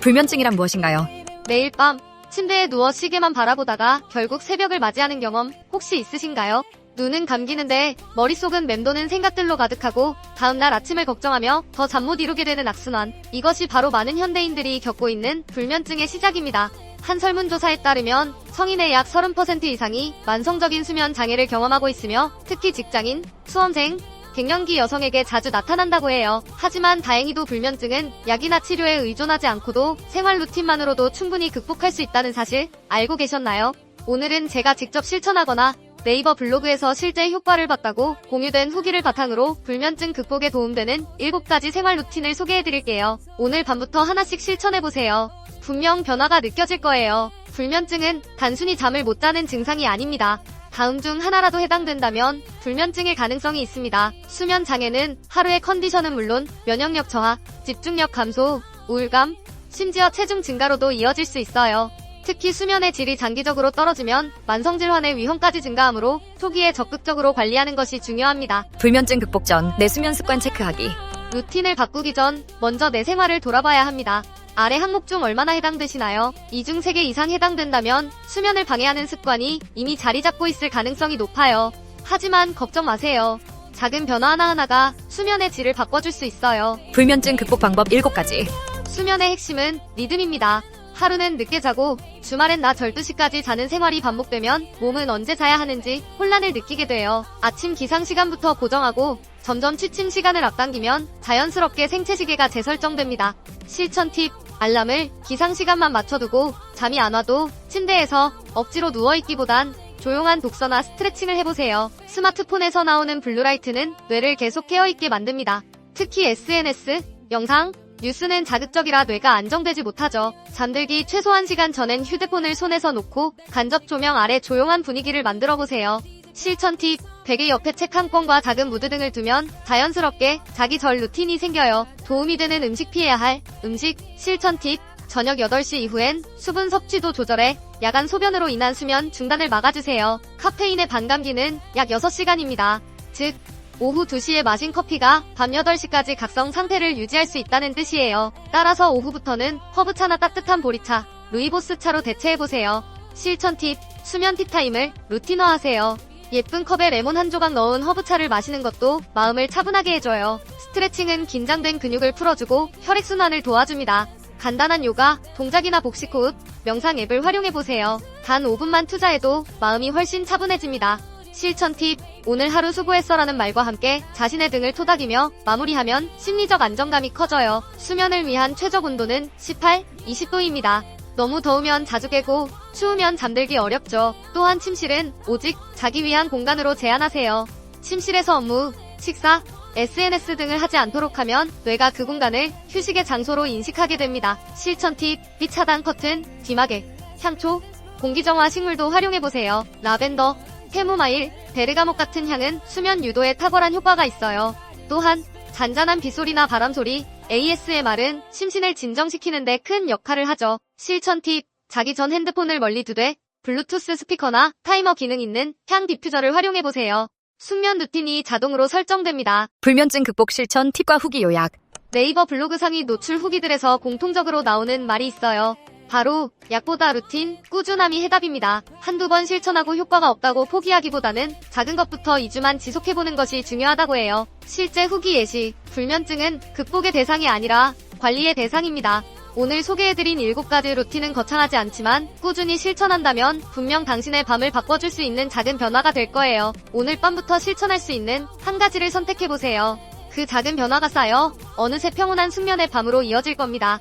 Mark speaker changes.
Speaker 1: 불면증이란 무엇인가요?
Speaker 2: 매일 밤 침대에 누워 시계만 바라보다가 결국 새벽을 맞이하는 경험 혹시 있으신가요? 눈은 감기는데 머릿속은 맴도는 생각들로 가득하고 다음날 아침을 걱정하며 더 잠 못 이루게 되는 악순환. 이것이 바로 많은 현대인들이 겪고 있는 불면증의 시작입니다. 한 설문조사에 따르면 성인의 약 30% 이상이 만성적인 수면 장애를 경험하고 있으며 특히 직장인, 수험생, 갱년기 여성에게 자주 나타난다고 해요. 하지만 다행히도 불면증은 약이나 치료에 의존하지 않고도 생활 루틴만으로도 충분히 극복할 수 있다는 사실 알고 계셨나요? 오늘은 제가 직접 실천하거나 네이버 블로그에서 실제 효과를 봤다고 공유된 후기를 바탕으로 불면증 극복에 도움되는 7가지 생활 루틴을 소개해드릴게요. 오늘 밤부터 하나씩 실천해보세요. 분명 변화가 느껴질 거예요. 불면증은 단순히 잠을 못 자는 증상이 아닙니다. 다음 중 하나라도 해당된다면 불면증일 가능성이 있습니다. 수면 장애는 하루의 컨디션은 물론 면역력 저하, 집중력 감소, 우울감, 심지어 체중 증가로도 이어질 수 있어요. 특히 수면의 질이 장기적으로 떨어지면 만성질환의 위험까지 증가하므로 초기에 적극적으로 관리하는 것이 중요합니다.
Speaker 1: 불면증 극복 전 내 수면 습관 체크하기.
Speaker 2: 루틴을 바꾸기 전 먼저 내 생활을 돌아봐야 합니다. 아래 항목 중 얼마나 해당되시나요? 이 중 3개 이상 해당된다면 수면을 방해하는 습관이 이미 자리 잡고 있을 가능성이 높아요. 하지만 걱정 마세요. 작은 변화 하나하나가 수면의 질을 바꿔줄 수 있어요.
Speaker 1: 불면증 극복 방법 7가지.
Speaker 2: 수면의 핵심은 리듬입니다. 하루는 늦게 자고 주말엔 낮 12시까지 자는 생활이 반복되면 몸은 언제 자야 하는지 혼란을 느끼게 돼요. 아침 기상 시간부터 고정하고 점점 취침 시간을 앞당기면 자연스럽게 생체 시계가 재설정됩니다. 실천 팁 알람을 기상 시간만 맞춰두고 잠이 안 와도 침대에서 억지로 누워있기보단 조용한 독서나 스트레칭을 해보세요. 스마트폰에서 나오는 블루라이트는 뇌를 계속 깨어있게 만듭니다. 특히 SNS, 영상, 뉴스는 자극적이라 뇌가 안정되지 못하죠. 잠들기 최소 1시간 전엔 휴대폰을 손에서 놓고 간접 조명 아래 조용한 분위기를 만들어 보세요. 실천 팁, 베개 옆에 책 한 권과 작은 무드 등을 두면 자연스럽게 자기 전 루틴이 생겨요. 도움이 되는 음식 피해야 할 음식, 실천 팁, 저녁 8시 이후엔 수분 섭취도 조절해 야간 소변으로 인한 수면 중단을 막아주세요. 카페인의 반감기는 약 6시간입니다. 즉, 오후 2시에 마신 커피가 밤 8시까지 각성 상태를 유지할 수 있다는 뜻이에요. 따라서 오후부터는 허브차나 따뜻한 보리차, 루이보스 차로 대체해보세요. 실천 팁, 수면 티타임을 루틴화하세요. 예쁜 컵에 레몬 한 조각 넣은 허브차를 마시는 것도 마음을 차분하게 해줘요. 스트레칭은 긴장된 근육을 풀어주고 혈액순환을 도와줍니다. 간단한 요가, 동작이나 복식 호흡, 명상 앱을 활용해보세요. 단 5분만 투자해도 마음이 훨씬 차분해집니다. 실천 팁, 오늘 하루 수고했어라는 말과 함께 자신의 등을 토닥이며 마무리하면 심리적 안정감이 커져요. 수면을 위한 최적 온도는 18, 20도입니다. 너무 더우면 자주 깨고 추우면 잠들기 어렵죠. 또한 침실은 오직 자기 위한 공간으로 제한하세요. 침실에서 업무, 식사, SNS 등을 하지 않도록 하면 뇌가 그 공간을 휴식의 장소로 인식하게 됩니다. 실천 팁, 빛 차단 커튼, 뒤마개, 향초, 공기정화 식물도 활용해보세요. 라벤더, 캐모마일, 베르가못 같은 향은 수면 유도에 탁월한 효과가 있어요. 또한 잔잔한 빗소리나 바람소리, ASMR은 심신을 진정시키는데 큰 역할을 하죠. 실천 팁, 자기 전 핸드폰을 멀리 두되 블루투스 스피커나 타이머 기능 있는 향 디퓨저를 활용해보세요. 숙면 루틴이 자동으로 설정됩니다.
Speaker 1: 불면증 극복 실천 팁과 후기 요약.
Speaker 2: 네이버 블로그 상위 노출 후기들에서 공통적으로 나오는 말이 있어요. 바로 약보다 루틴, 꾸준함이 해답입니다. 한두 번 실천하고 효과가 없다고 포기하기보다는 작은 것부터 2주만 지속해보는 것이 중요하다고 해요. 실제 후기 예시, 불면증은 극복의 대상이 아니라 관리의 대상입니다. 오늘 소개해드린 7가지 루틴은 거창하지 않지만 꾸준히 실천한다면 분명 당신의 밤을 바꿔줄 수 있는 작은 변화가 될 거예요. 오늘 밤부터 실천할 수 있는 한 가지를 선택해보세요. 그 작은 변화가 쌓여 어느새 평온한 숙면의 밤으로 이어질 겁니다.